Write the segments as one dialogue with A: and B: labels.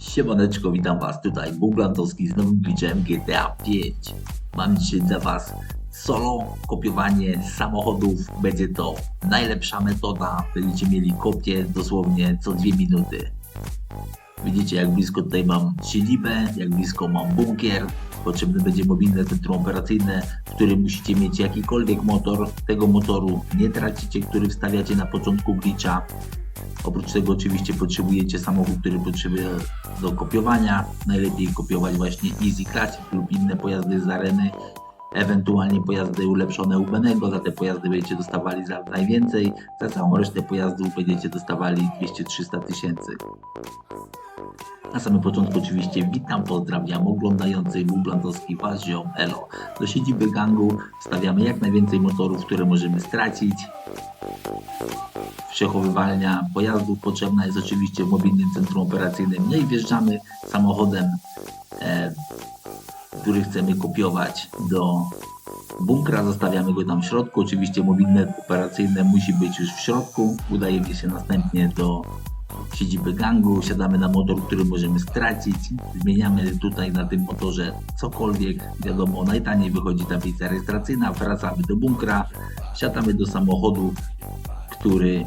A: Siemaneczko, witam was tutaj, Buglandowski z nowym glitchem GTA 5. Mam dzisiaj dla was solo kopiowanie samochodów. Będzie to najlepsza metoda. Będziecie mieli kopię dosłownie co dwie minuty. Widzicie jak blisko tutaj mam siedzibę, jak blisko mam bunkier. Potrzebne będzie mobilne centrum operacyjne, w którym musicie mieć jakikolwiek motor. Tego motoru nie tracicie, który wstawiacie na początku glitcha. Oprócz tego oczywiście potrzebujecie samochód, który potrzebuje do kopiowania. Najlepiej kopiować właśnie Easy Classic lub inne pojazdy z areny. Ewentualnie pojazdy ulepszone u Benego, za te pojazdy będziecie dostawali za najwięcej, za całą resztę pojazdów będziecie dostawali 200-300 tysięcy. Na samym początku oczywiście witam, pozdrawiam oglądających Buglandowski Was Elo. Do siedziby gangu wstawiamy jak najwięcej motorów, które możemy stracić przechowywalnia pojazdów potrzebna jest oczywiście w mobilnym centrum operacyjnym. No wjeżdżamy samochodem, e, który chcemy kopiować do bunkra. Zostawiamy go tam w środku. Oczywiście mobilne operacyjne musi być już w środku. Udajemy się następnie do siedziby gangu, siadamy na motor, który możemy stracić, zmieniamy tutaj na tym motorze cokolwiek, wiadomo, najtaniej wychodzi tablica rejestracyjna, wracamy do bunkra, siadamy do samochodu, który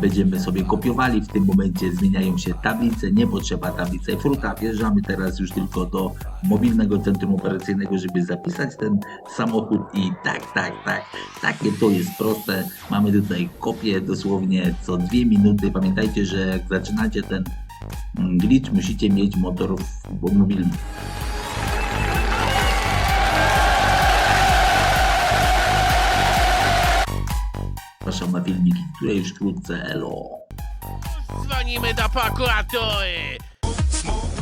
A: będziemy sobie kopiowali. W tym momencie zmieniają się tablice, nie potrzeba tablicy fruta. Wjeżdżamy teraz już tylko do mobilnego centrum operacyjnego, żeby zapisać ten samochód i tak, tak, tak, takie to jest proste. Mamy tutaj kopię dosłownie co dwie minuty. Pamiętajcie, że jak zaczynacie ten mm, glitch, musicie mieć motor mobilny. na filmiki, które już wkrótce elo.
B: Dzwonimy do prokuratury! Smooth.